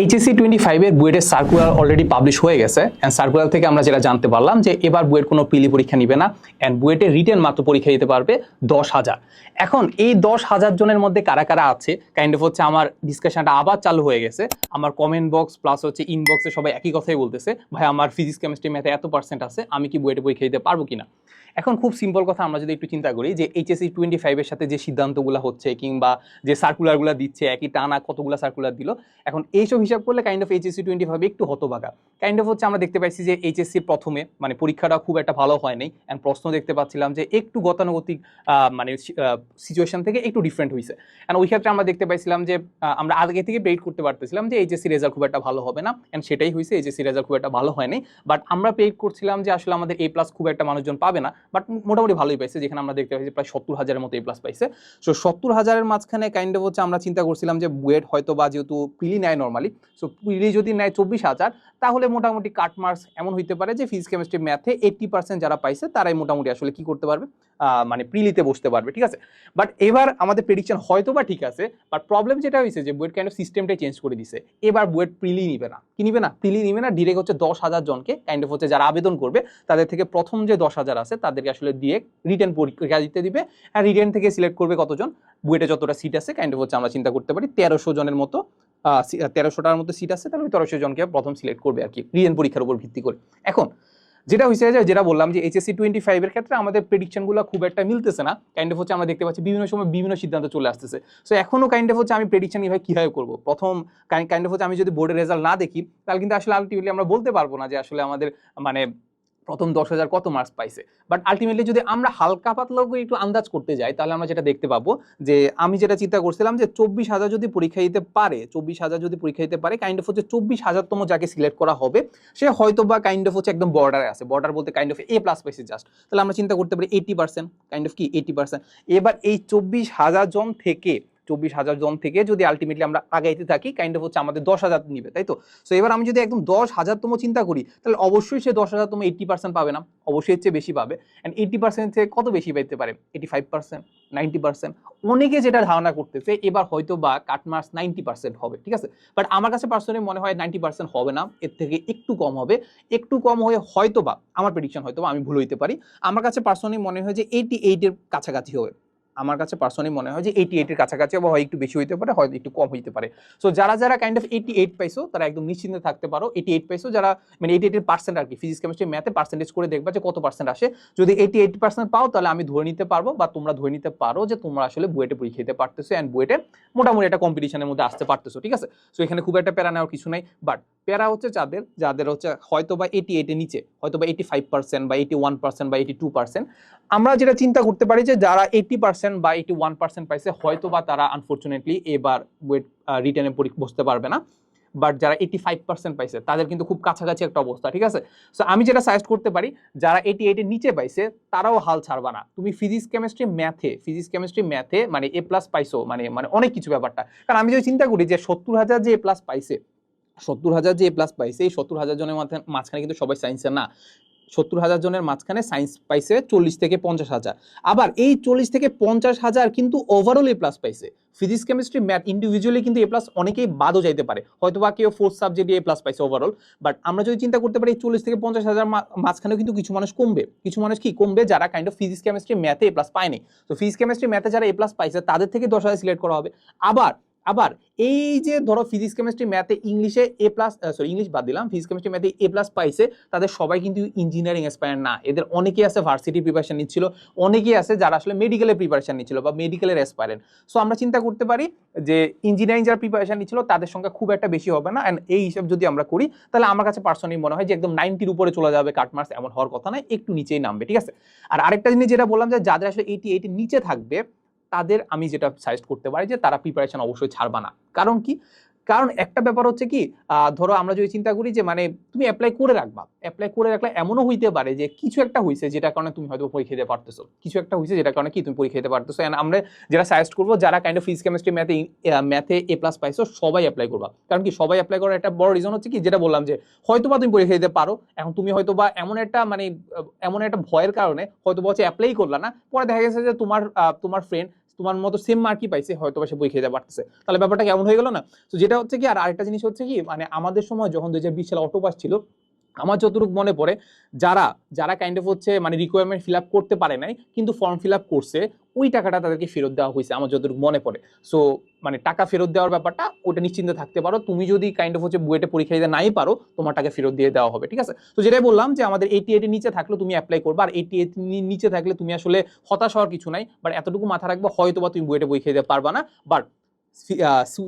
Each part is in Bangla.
এইচএসসি টোয়েন্টি ফাইভের বুয়েটের সার্কুলার অলরেডি পাবলিশ হয়ে গেছে অ্যান্ড সার্কুলার থেকে আমরা যেটা জানতে পারলাম যে এবার বুয়েট কোনো প্রিলি পরীক্ষা নিবে না অ্যান্ড বুয়েটের রিটেন মাত্র পরীক্ষা দিতে পারবে দশ হাজার। এখন এই দশ হাজার জনের মধ্যে কারা কারা আছে কাইন্ড অফ হচ্ছে আমার ডিসকাশনটা আবার চালু হয়ে গেছে, আমার কমেন্ট বক্স প্লাস হচ্ছে ইনবক্সে সবাই একই কথাই বলতেছে, ভাই আমার ফিজিক্স কেমিস্ট্রি ম্যাথে এত পার্সেন্ট আছে, আমি কি বুয়েটে পরীক্ষা দিতে পারব কিনা? এখন খুব সিম্পল কথা আমরা যদি একটু চিন্তা করি যে এইচএসসি টোয়েন্টি ফাইভের সাথে যে সিদ্ধান্তগুলো হচ্ছে কিংবা যে সার্কুলারগুলো দিচ্ছে, একই টানা কতগুলো সার্কুলার দিল, এখন এইসব হিসাব করলে kind of HSC twenty five একটু হতবাগা কাইন্ড অফ হচ্ছে আমরা দেখতে পাইছি যে এইচএসসি প্রথমে মানে পরীক্ষাটা খুব একটা ভালো হয়নি অ্যান্ড প্রশ্ন দেখতে পাচ্ছিলাম যে একটু গতানুগতিক মানে সিচুয়েশন থেকে একটু ডিফারেন্ট হয়েছে অ্যান্ড ওই ক্ষেত্রে আমরা দেখতে পাইছিলাম যে আমরা আগে থেকে প্রেড করতে পারতেছিলাম যে এইচএসসি রেজাল্ট খুব একটা ভালো হবে না অ্যান্ড সেটাই হয়েছে এইচএসসি রেজাল্ট খুব একটা ভালো হয়নি। বাট আমরা প্রেড করছিলাম যে আসলে আমাদের এ প্লাস খুব একটা মানুষজন পাবে না বাট মোটামুটি ভালোই পাইছে, যেখানে আমরা দেখতে পাইছি প্রায় সত্তর হাজারের মতো এ প্লাস পাইছে। সো সত্তর হাজারের মাঝখানে কাইন্ড অফ হচ্ছে আমরা চিন্তা করছিলাম যে বুয়েট হয়তো বা যেহেতু পিলি নেয় নর্মালি সো পিলি যদি নেয় চব্বিশ হাজার তাহলে মোটামুটি কাট মার্কস এমন হইতে পারে যে ফিজিক্স কেমিস্ট্রি ম্যাথে এইট্টি পার্সেন্ট যারা পাইছে তারাই মোটামুটি আসলে কি করতে পারবে? মানে প্রিলিতে বসতে পারবে, ঠিক আছে? বাট এবার আমাদের প্রেডিকশন হয়তো বা ঠিক আছে বাট প্রবলেম যেটা হয়েছে যে বুয়েট কাইন্ড অফ সিস্টেমটাই চেঞ্জ করে দিছে। এবার বুয়েট প্রিলি নিবে না। কি নিবে না? প্রিলি নিবে না ডিরেক্ট হচ্ছে দশ হাজার জনকে কাইন্ড অফ হচ্ছে যারা আবেদন করবে, তাদের থেকে প্রথম যে দশ হাজার আছে তাদেরকে আসলে ডিরেক্ট রিটার্ন পরীক্ষা দিতে দিবে আর রিটার্ন থেকে সিলেক্ট করবে কতজন? বুয়েটে যতটা সিট আছে কাইন্ড অফ হচ্ছে আমরা চিন্তা করতে পারি তেরোশো জনের মতো তেরোশোটার মতো সিট আছে, তাহলে ওই তেরোশো জনকে প্রথম সিলেক্ট করবে আর কি রিটেন পরীক্ষার উপর ভিত্তি করে। এখন, যেটা হয়েছে যে, যেটা বললাম যে এইচএসসি টোয়েন্টি ফাইভের ক্ষেত্রে আমাদের প্রেডিকশনগুলো খুব একটা মিলতেছে না কাইন্ড অফ হচ্ছে আমরা দেখতে পাচ্ছি বিভিন্ন সময় বিভিন্ন সিদ্ধান্ত চলে আসতেছে। সো এখনও কাইন্ড অফ হচ্ছে আমি প্রেডিকশন এইভাবে কীভাবে করব? প্রথম কাইন্ড অফ হচ্ছে আমি যদি বোর্ডের রেজাল্ট না দেখি, তাহলে কিন্তু আসলে আলটিমেটলি আমরা বলতে পারব না যে আসলে আমাদের মানে প্রথম দশ হাজার কত মার্কস পাইছে? বাট আলটিমেটলি যদি আমরা হালকা পাতলা করে একটু আন্দাজ করতে যাই, তাহলে আমরা যেটা দেখতে পাবো যে আমি যেটা চিন্তা করছিলাম যে চব্বিশ হাজার যদি পরীক্ষা দিতে পারে, চব্বিশ হাজার যদি পরীক্ষা দিতে পারে কাইন্ড অফ হচ্ছে চব্বিশ হাজারতম যাকে সিলেক্ট করা হবে, সে হয়তো বা কাইন্ড অফ হচ্ছে একদম বর্ডারে আছে। বর্ডার বলতে কাইন্ড অফ এ প্লাস পাইছে জাস্ট তাহলে আমরা চিন্তা করতে পারি এইটি পার্সেন্ট কাইন্ড অফ কি এইটি পার্সেন্ট এবার এই চব্বিশ হাজার জন থেকে চব্বিশ হাজার জন থেকে যদি আলটিমেটলি আমরা আগাইতে থাকি কাইন্ড অফ হচ্ছে আমাদের দশ হাজার নিবে, তাই তো? সো এবার আমি যদি একদম দশ হাজারতম চিন্তা করি, তাহলে অবশ্যই সে দশ হাজারতম এইট্টি পার্সেন্ট পাবে না, অবশ্যই চেয়ে বেশি পাবে। অ্যান্ড এইট্টি পার্সেন্ট থেকে কত বেশি পাইতে পারে? Eighty five percent ninety percent অনেকে যেটা ধারণা করতেছে, এবার হয়তো বা কাটমার্কস নাইনটি পার্সেন্ট হবে, ঠিক আছে? বাট আমার কাছে পার্সোনালি মনে হয় নাইনটি পার্সেন্ট হবে না, এর থেকে একটু কম হবে। একটু কম হয়ে হয়তো বা আমার প্রেডিকশন হয়তো বা আমি ভুল হইতে পারি। আমার কাছে পার্সোনালি মনে হয় যে এইটি এইটের কাছাকাছি হবে। আমার কাছে পার্সোনালি মনে হয় যে এইটি এইটের কাছাকাছি বা হয় একটু বেশি হইতে পারে হয়তো একটু কম হইতে পারে। সো যারা যারা কাইন্ড অফ এইটি এইট পাইছো, তারা একদম নিশ্চিন্তে থাকতে পারো। এইটি এইট পাইছো, যারা মানে এইটি এইটের পার্সেন্ট আর কি ফিজিক্স কেমিস্ট্রি ম্যাথে পার্সেন্টেজ করে দেখবা যে কত পার্সেন্ট আসে। যদি এইটি এইট পার্সেন্ট পাও, তাহলে আমি ধরে নিতে পারব বা তোমরা ধরে নিতে পারো যে তোমরা আসলে বুয়েটে পরীক্ষা দিতে পারতেছো অ্যান্ড বুয়েটে মোটামুটি একটা কম্পিটিশনের মধ্যে আসতে পারতেছো, ঠিক আছে? সো এখানে খুব একটা প্যারা নেওয়ার কিছু নাই বাট প্যারা হচ্ছে যাদের যাদের হচ্ছে হয়তো বা এইটি এইটের নিচে হয়তো বা এইটি ফাইভ পার্সেন্ট বা এইটি ওয়ান পার্সেন্ট বা এইটি টু পার্সেন্ট আমরা যেটা চিন্তা করতে পারি যে যারা এইটি পার্সেন্ট বা এইটি ওয়ান পার্সেন্ট পাইছে হয়তো বা তারা আনফর্চুনেটলি এবার ওয়েট রিটার্নে বসতে পারবে না। বাট যারা এইটি ফাইভ পার্সেন্ট পাইছে, তাদের কিন্তু খুব কাছাকাছি একটা অবস্থা, ঠিক আছে? সো আমি যেটা সাজেস্ট করতে পারি, যারা এইটি এইটের নিচে পাইছে, তারাও হাল ছাড়বা না। তুমি ফিজিক্স কেমিস্ট্রি ম্যাথে ফিজিক্স কেমিস্ট্রি ম্যাথে মানে এ প্লাস পাইছো মানে মানে অনেক কিছু ব্যাপারটা। কারণ আমি যদি চিন্তা করি যে সত্তর হাজার যে এ প্লাস পাইছে সত্তর হাজার যে এ প্লাস পাইছে, এই সত্তর হাজার জনের মাঝখানে কিন্তু সবাই সায়েন্সের না। সত্তর হাজার জনের মাঝখানে সায়েন্স পাইছে চল্লিশ থেকে পঞ্চাশ হাজার। আবার এই চল্লিশ থেকে পঞ্চাশ হাজার কিন্তু ওভারঅল এ প্লাস পাইছে। ফিজিক্স কেমিস্ট্রি ম্যাথ ইন্ডিভিজুয়ালি কিন্তু এ প্লাস অনেকেই বাদও যাইতে পারে। হয়তো বা কেউ ফোর্থ সাবজেক্টে এ প্লাস পাইছে ওভারঅল বাট আমরা যদি চিন্তা করতে পারি চল্লিশ থেকে পঞ্চাশ হাজার মাঝখানেও কিন্তু কিছু মানুষ কমবে। কিছু মানুষ কি কমবে? যারা কাইন্ড অফ ফিজিক্স কেমিস্ট্রি ম্যাথে এ প্লাস পায়নি তো ফিজিক্স কেমিস্ট্রি ম্যাথে যারা এ প্লাস পাইছে, তাদের থেকে দশ হাজার সিলেক্ট করা হবে। আবার আবার এই যে ধরো ফিজিক্স কেমিস্ট্রি ম্যাথে ইংলিশে এ প্লাস সরি ইংলিশ বাদ দিলাম ফিজিক্স কেমিস্ট্রি ম্যাথে এ প্লাস পাইছে, তাদের সবাই কিন্তু ইঞ্জিনিয়ারিং এক্সপায়ার না। এদের অনেকেই আছে ভার্সিটি প্রিপারেশন নিচ্ছিল, অনেকেই আছে যারা আসলে মেডিকেলের প্রিপারেশন নিচ্ছিল বা মেডিকেলের অ্যাসপায়ারেন্ট সো আমরা চিন্তা করতে পারি যে ইঞ্জিনিয়ারিং যারা প্রিপারেশন নিচ্ছিল, তাদের সংখ্যা খুব একটা বেশি হবে না। অ্যান্ড এই হিসাব যদি আমরা করি, তাহলে আমার কাছে পার্সোনালি মনে হয় যে একদম নাইনটির উপরে চলে যাবে কাটমার্কস এমন হওয়ার কথা নয় একটু নিচেই নামবে, ঠিক আছে? আর আরেকটা জিনিস যেটা বললাম যে যাদের আসলে এইটি এইটির নিচে থাকবে তাদের আমি যেটা সাজেস্ট করতে পারি যে তারা প্রিপারেশন অবশ্যই ছাড়বা না। কারণ কি? কারণ একটা ব্যাপার হচ্ছে কি ধরো আমরা যদি চিন্তা করি যে মানে তুমি অ্যাপ্লাই করে রাখবা। অ্যাপ্লাই করে রাখলে এমনও হইতে পারে যে কিছু একটা হয়েছে যেটার কারণে তুমি হয়তো পরীক্ষা দিতে পারতেছো। কিছু একটা হয়েছে যেটা কারণে কি তুমি পরীক্ষা দিতে পারতেছো। And আমরা যেটা সাজেস্ট করব, যারা কাইন্ড অফ ফিজিক্স কেমিস্ট্রি ম্যাথে ম্যাথে এ প্লাস পাইছো, সবাই অ্যাপ্লাই করবা। কারণ কি? সবাই অ্যাপ্লাই করার একটা বড় রিজন হচ্ছে কি, যেটা বললাম যে হয়তো বা তুমি পরীক্ষা দিতে পারো। এখন তুমি হয়তো বা এমন একটা মানে এমন একটা ভয়ের কারণে হয়তো বা হচ্ছে অ্যাপ্লাই করলা না। পরে দেখা গেছে যে তোমার তোমার ফ্রেন্ড তোমার মতো সেম মার্কই পাইছে হয়তো সে বই খেতে পারতেছে। তাহলে ব্যাপারটা কেমন হয়ে গেল না? তো যেটা হচ্ছে কি, আর আরেকটা জিনিস হচ্ছে কি মানে আমাদের সময় যখন দুই হাজার বিশ সালে অটোপাস ছিল আমার যতটুকু মনে পড়ে, যারা যারা কাইন্ড অফ হচ্ছে মানে রিকোয়ারমেন্ট ফিল আপ করতে পারে নাই, কিন্তু ফর্ম ফিল আপ করছে, ওই টাকাটা তাদেরকে ফেরত দেওয়া হয়েছে আমার যতটুকু মনে পড়ে। সো মানে টাকা ফেরত দেওয়ার ব্যাপারটা ওটা নিশ্চিন্তে থাকতে পারো। তুমি যদি কাইন্ড অফ হচ্ছে বুয়েটে পরীক্ষা দিতে নাই পারো, তোমার টাকা ফেরত দিয়ে দেওয়া হবে, ঠিক আছে? তো যেটাই বললাম যে আমাদের এইটি এইটের নিচে থাকলে তুমি অ্যাপ্লাই করবে, আর এইটি এইট নিচে থাকলে তুমি আসলে হতাশ হওয়ার কিছু নাই বাট এতটুকু মাথা রাখবে হয়তো বা তুমি বুয়েটে পরীক্ষা দিতে পারবা না বাট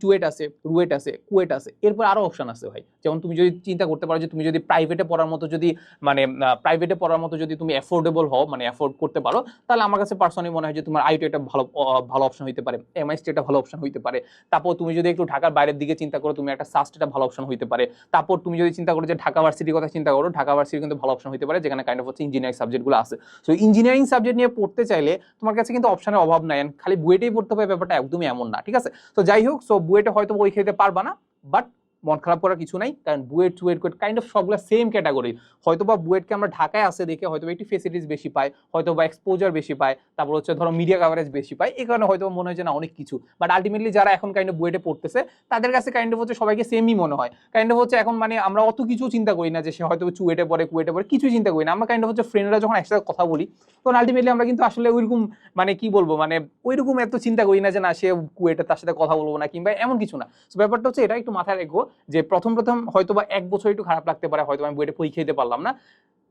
টুয়েট আছে, রুয়েট আছে, কুয়েট আছে, এরপর আরও অপশন আছে ভাই। যেমন তুমি যদি চিন্তা করতে পারো যে তুমি যদি প্রাইভেটে পড়ার মতো যদি মানে প্রাইভেটে পড়ার মতো যদি তুমি অ্যাফোর্ডেবল হও মানে অ্যাফোর্ড করতে পারো, তাহলে আমার কাছে পার্সোনালি মনে হয় যে তোমার আইটি একটা ভালো ভালো অপশন হইতে পারে। এমআইসটি একটা ভালো অপশন হইতে পারে। তারপর তুমি যদি একটু ঢাকার বাইরের দিকে চিন্তা করো, তুমি একটা সাস্ট একটা ভালো অপশন হইতে পারে। তারপর তুমি যদি চিন্তা করো যে ঢাকা ভার্সিটির কথা চিন্তা করো, ঢাকা ভার্সিটি কিন্তু ভালো অপশন হইতে পারে, যেখানে কাইন্ড অফ হচ্ছে ইঞ্জিনিয়ারিং সাবজেক্টগুলো আছে। সো ইঞ্জিনিয়ারিং সাবজেক্ট নিয়ে পড়তে চাইলে তোমার কাছে কিন্তু অপশনের অভাব নাই। খালি বুয়েটেই পড়তে হবে, ব্যাপারটা একদমই এমন না, ঠিক আছে? তো যাই হোক সো বুয়েটে হয়তো বই খেতে পারবা না বাট মন খারাপ করার কিছু নাই, কারণ বুয়েট টুয়েট কোয়েট কাইন্ড অফ সবগুলো সেম ক্যাটাগরি হয়তো বা বুয়েটকে আমরা ঢাকায় আসে দেখে হয়তো একটু ফেসিলিটিস বেশি পাই হয়তো বা এক্সপোজার বেশি পায়, তারপর হচ্ছে ধরো মিডিয়া কাভারেজ বেশি পায়, এই কারণে হয়তো মনে হয় যে না, অনেক কিছু। বাট আলটিমেটলি যারা এখন কাইন্ড অফ বুয়েটে পড়তেছে, তাদের কাছে কাইন্ড অফ হচ্ছে সবাইকে সেমই মনে হয়। কাইন্ড অফ হচ্ছে এখন মানে আমরা অত কিছু চিন্তা করি না যে সে হয়তো চুয়েটে পড়ে, কুয়েটে পড়ে কিছু চিন্তা করি না। আমরা কাইন্ড অফ হচ্ছে ফ্রেন্ডরা যখন একসাথে কথা বলি, তখন আলটিমেটলি আমরা কিন্তু আসলে ওইরকম মানে কি বলব মানে ওইরকম এত চিন্তা করি না যে না, সে কুয়েটে তার সাথে কথা বলব না কিংবা এমন কিছু না। ব্যাপারটা হচ্ছে এটা একটু মাথায় রেখো যে প্রথম প্রথম হয়তো বা এক বছর একটু খারাপ লাগতে পারে হয়তো আমি বইটা পরীক্ষা দিতে পারলাম না।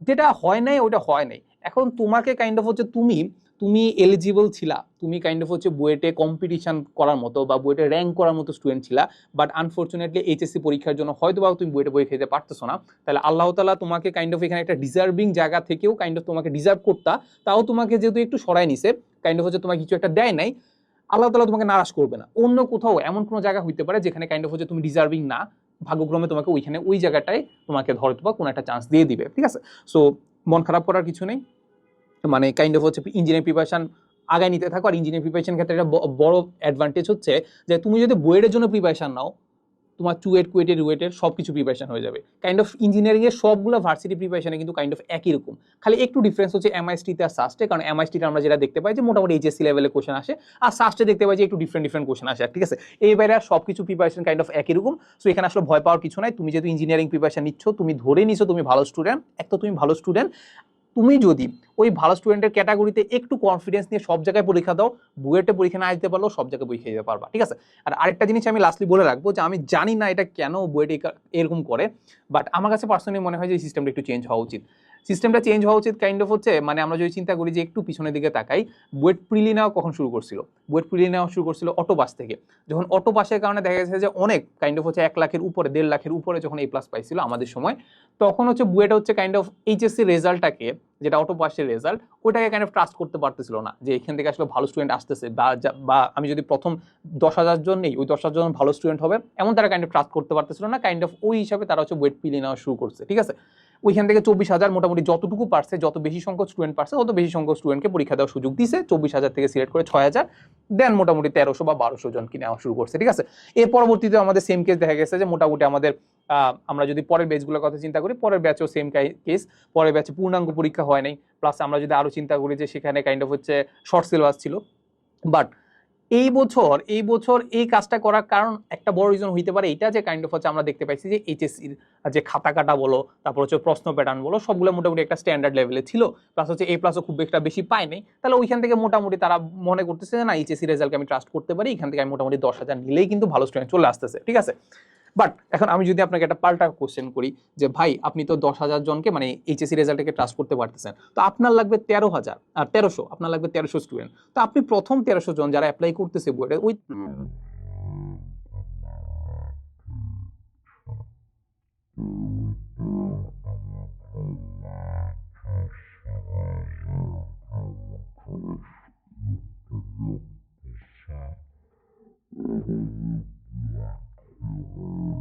যেটা হয় নাই ওটা হয় নাই। এখন তোমাকে কাইন্ড অফ হচ্ছে তুমি তুমি এলিজিবল ছিলা। তুমি কাইন্ড অফ হচ্ছে বুয়েটে কম্পিটিশন করার মতো বা বুয়েটে র্যাঙ্ক করার মতো স্টুডেন্ট ছিলা বাট আনফর্চুনেটলি এইচএসসি পরীক্ষার জন্য হয়তো বা তুমি বুয়েটে পরীক্ষা খেতে পারতেছো না। তাহলে আল্লাহ তালা তোমাকে কাইন্ড অফ এখানে একটা ডিজার্ভিং জায়গা থেকেও কাইন্ড অফ তোমাকে ডিজার্ভ করতা, তাও তোমাকে যেহেতু একটু সরাই নিছে কাইন্ড অফ হচ্ছে তোমাকে কিছু একটা দেয় নাই আল্লাহ তালা তোমাকে নারাজ করবে না। অন্য কোথাও এমন কোনো জায়গা হইতে পারে যেখানে কাইন্ড অফ হচ্ছে তুমি ডিজার্ভিং না। ভাগ্যক্রমে তোমাকে ওইখানে ওই জায়গাটায় তোমাকে ধরতে বা কোনো একটা চান্স দিয়ে দিবে, ঠিক আছে? সো মন খারাপ করার কিছু নেই। মানে কাইন্ড অফ হচ্ছে ইঞ্জিনিয়ারিং প্রিপারেশান আগায় নিতে থাকো। আর ইঞ্জিনিয়ারিং প্রিপারেশন ক্ষেত্রে একটা বড় অ্যাডভান্টেজ হচ্ছে যে তুমি যদি বইয়ের জন্য প্রিপারেশান নাও তোমার চুয়েট কুয়েটের রুয়েটের সব কিছু প্রিপারেশন হয়ে যাবে। কাইন্ড অফ ইঞ্জিনিয়ারিংয়ের সবগুলো ভার্সিটি প্রিপারেশনে কিন্তু কাইন্ড অফ একই রকম। খালি একটু ডিফারেন্স হচ্ছে এমআইএসটিতে আর সাস্টে কারণ এমআইএসটিতে আমরা যেটা দেখতে পাই যে মোটামুটি এইচএসসি লেভেলে কোশ্চেন আসে, আর সাস্টে দেখতে পাই যে একটু ডিফারেন্ট ডিফারেন্ট কোশ্চেন আসে, ঠিক আছে? এই বাইরে সব কিছু প্রিপারেশন কাইন্ড অফ একই রকম। সো এখানে আসলে ভয় পাওয়ার কিছু নাই। তুমি যেহেতু ইঞ্জিনিয়ারিং প্রিপারেশন নিচ্ছ, তুমি ধরে নিছো তুমি ভালো স্টুডেন্ট এক তো তুমি ভালো স্টুডেন্ট তুমি যদি ওই ভালো স্টুডেন্টের ক্যাটাগরিতে একটু কনফিডেন্স নিয়ে সব জায়গায় পরীক্ষা দাও, বুয়েটে পরীক্ষা না দিতে পারলেও সব জায়গায় পরীক্ষা দিতে পারবা, ঠিক আছে? আর আরেকটা জিনিস আমি লাস্টলি বলে রাখব যে আমি জানি না এটা কেন বুয়েটে এরকম করে বাট আমার কাছে পার্সোনালি মনে হয় যে সিস্টেমটা একটু চেঞ্জ হওয়া উচিত। সিস্টেমটা চেঞ্জ হওয়া উচিত কাইন্ড অফ হচ্ছে মানে আমরা যদি চিন্তা করি যে একটু পিছনের দিকে তাকাই বুয়েট প্রিলি নেওয়া কখন শুরু করছিল? বুয়েট প্রিলি নেওয়া শুরু করছিল অটো পাস থেকে। যখন অটো পাসের কারণে দেখা গেছে যে অনেক কাইন্ড অফ হচ্ছে এক লাখের উপরে, দেড় লাখের উপরে যখন এ প্লাস পাইছিল আমাদের সময়, তখন হচ্ছে বুয়েট হচ্ছে কাইন্ড অফ এইচএসসি রেজাল্টটাকে যেটা অটো পাসের রেজাল্ট ওটাকে কাইন্ড অফ ট্রাস্ট করতে পারতেছিল না। যে এখান থেকে আসলে ভালো স্টুডেন্ট আসতেছে, বা আমি যদি প্রথম দশ হাজার জন নেই, ওই দশ হাজার জন ভালো স্টুডেন্ট হবে, এমন তারা কাইন্ড অফ ট্রাস্ট করতে পারতেছিল না কাইন্ড অফ ওই হিসাবে তারা হচ্ছে ওয়েট পিলি নেওয়া শুরু করছে, ঠিক আছে? ওইখান থেকে চব্বিশ হাজার মোটামুটি যতটুকু পারছে, যত বেশি সংখ্যক স্টুডেন্ট পারছে, তত বেশি সংখ্যক স্টুডেন্টকে পরীক্ষা দেওয়ার সুযোগ দিছে। চব্বিশ হাজার থেকে সিলেক্ট করে ছয় হাজার দেন মোটামুটি তেরোশো বা বারোশো জনকে নেওয়া শুরু করছে, ঠিক আছে? এর পরবর্তীতে আমাদের সেম কেস দেখা গেছে যে মোটামুটি আমাদের আমরা যদি পরের ব্যাচগুলোর কথা চিন্তা করি, পরের ব্যাচেও সেম কেস পরের ব্যাচে পূর্ণাঙ্গ পরীক্ষা হয় নাই। প্লাস আমরা যদি আরও চিন্তা করি যে সেখানে কাইন্ড অফ হচ্ছে শর্ট সিলেবাস ছিল। বাট এই বছর এই বছর এই কাজটা করার কারণ একটা বড় রিজন হইতে পারে এটা যে কাইন্ড অফ হচ্ছে আমরা দেখতে পাইছি যে এইচএসসির যে খাতা কাটা বলো, তারপর হচ্ছে প্রশ্ন প্যাটার্ন বলো, সবগুলো মোটামুটি একটা স্ট্যান্ডার্ড লেভেলে ছিল। প্লাস হচ্ছে এ প্লাসও খুব একটা বেশি পায় নাই। তাহলে ওইখান থেকে মোটামুটি তারা মনে করতেছে যে না এইচএসসি রেজাল্টকে আমি ট্রাস্ট করতে পারি এখান থেকে আমি মোটামুটি দশ হাজার নিলেই কিন্তু ভালো স্টুডেন্ট চলে আসতেছে। ঠিক আছে? বাট এখন আমি যদি আপনাকে একটা পাল্টা কোশ্চেন করি যে, ভাই, আপনি তো দশ হাজার জনকে মানে এইচএসসি রেজাল্টকে ট্রাস্ট করতে পারতেছেন। তো আপনার লাগবে তেরো হাজার, আর তেরোশো, আপনার লাগবে তেরোশো স্টুডেন্ট তো আপনি প্রথম তেরোশো জন যারা অ্যাপ্লাই করতেছে বইটা ওই না Thank you.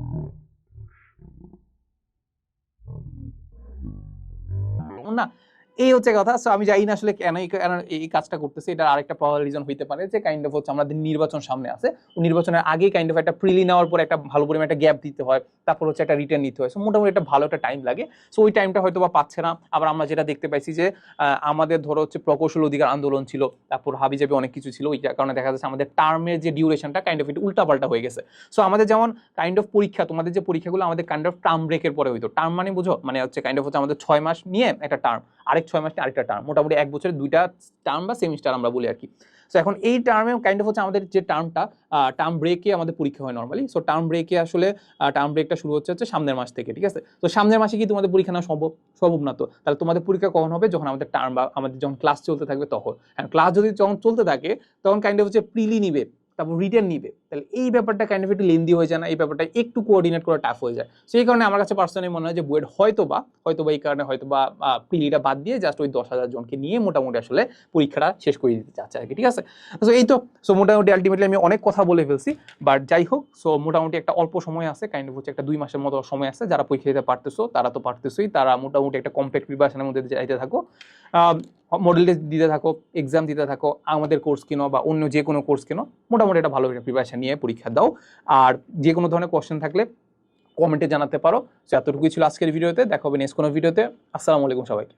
এই হচ্ছে কথা। সো আমি জানি না আসলে কেন এই- কাজটা করতেছে। এটা আরেকটা প্রবল রিজন হইতে পারে যে কাইন্ড অফ হচ্ছে আমাদের নির্বাচন সামনে আছে। নির্বাচনের আগে কাইন্ড অফ একটা প্রিলি নেওয়ার পর একটা ভালো পরিমাণ একটা গ্যাপ দিতে হয়। তারপর হচ্ছে একটা রিটার্ন নিতে হয়। সো মোটামুটি একটা ভালো একটা টাইম লাগে। সো ওই টাইমটা হয়তো বা পাচ্ছে না। আবার আমরা যেটা দেখতে পাইছি যে আমাদের ধরো হচ্ছে প্রকৌশল অধিকার আন্দোলন ছিল। তারপর হাবিজাবি অনেক কিছু ছিল। ওই কারণে দেখা যাচ্ছে আমাদের টার্মের যে ডিউরেশনটা কাইন্ড অফ একটু উল্টাপাল্টা হয়ে গেছে। সো আমাদের যেমন কাইন্ড অফ পরীক্ষা, তোমাদের যে পরীক্ষাগুলো আমাদের কাইন্ড অফ টার্ম ব্রেকের পরে হইতো। টার্ম মানে বুঝো? মানে হচ্ছে কাইন্ড অফ হচ্ছে আমাদের ছয় মাস নিয়ে একটা টার্ম আরেক ছয় মাস নিয়ে আরেকটা টার্ম মোটামুটি এক বছরে দুইটা টার্ম বা সেমিস্টার আমরা বলি আর কি সো এখন এই টার্মে কাইন্ড অফ হচ্ছে আমাদের যে টার্মটা টার্ম ব্রেকে আমাদের পরীক্ষা হয় নর্মালি সো টার্ম ব্রেকে আসলে টার্ম ব্রেকটা শুরু হচ্ছে হচ্ছে সামনের মাস থেকে, ঠিক আছে? তো সামনের মাসে কি তোমাদের পরীক্ষা নেওয়া সম্ভব? সম্ভব না তো। তাহলে তোমাদের পরীক্ষা কখন হবে? যখন আমাদের টার্ম বা আমাদের যখন ক্লাস চলতে থাকবে তখন। হ্যাঁ ক্লাস যদি যখন চলতে থাকে, তখন কাইন্ড অফ হচ্ছে প্রিলি নিবে, তারপর রিটার্ন নিবে। তাহলে এই ব্যাপারটা কাইন্ড অফ একটু লেন্দি হয়ে যায় না, এই ব্যাপারটা একটু কোঅর্ডিনেট করা টাফ হয়ে যায়। সেই কারণে আমার কাছে পার্সোনালি মনে হয় যে বুয়েট হয়তো বা হয়তো বা এই কারণে হয়তো বা প্রিলিটা বাদ দিয়ে জাস্ট ওই দশ হাজার জনকে নিয়ে মোটামুটি আসলে পরীক্ষাটা শেষ করে দিতে চাচ্ছে আর কি ঠিক আছে? সো এই তো সো মোটামুটি আলটিমেটলি আমি অনেক কথা বলে ফেলছি বাট যাই হোক সো মোটামুটি একটা অল্প সময় আছে কাইন্ড অফ হচ্ছে একটা দুই মাসের মতো সময় আছে, যারা পরীক্ষা দিতে পারতেছো, তারা তো পারতেছোই, তারা মোটামুটি একটা কমপ্লিট প্রিপারেশনের মধ্যে যাইতে থাকো। মডেল দিতে থাকো এক্সাম দিতে থাকো, আমাদের কোর্স কিনো বা অন্য যে কোনো কোর্স কিনো, মোটামুটি একটা ভালো প্রিপারেশন নিয়ে পরীক্ষা দাও। আর যে কোনো ধরনের কোয়েশ্চেন থাকলে কমেন্টে জানাতে পারো। সো এতটুকুই ছিল আজকের ভিডিওতে দেখা হবে নেক্সট কোনো ভিডিওতে আসসালামু আলাইকুম সবাইকে।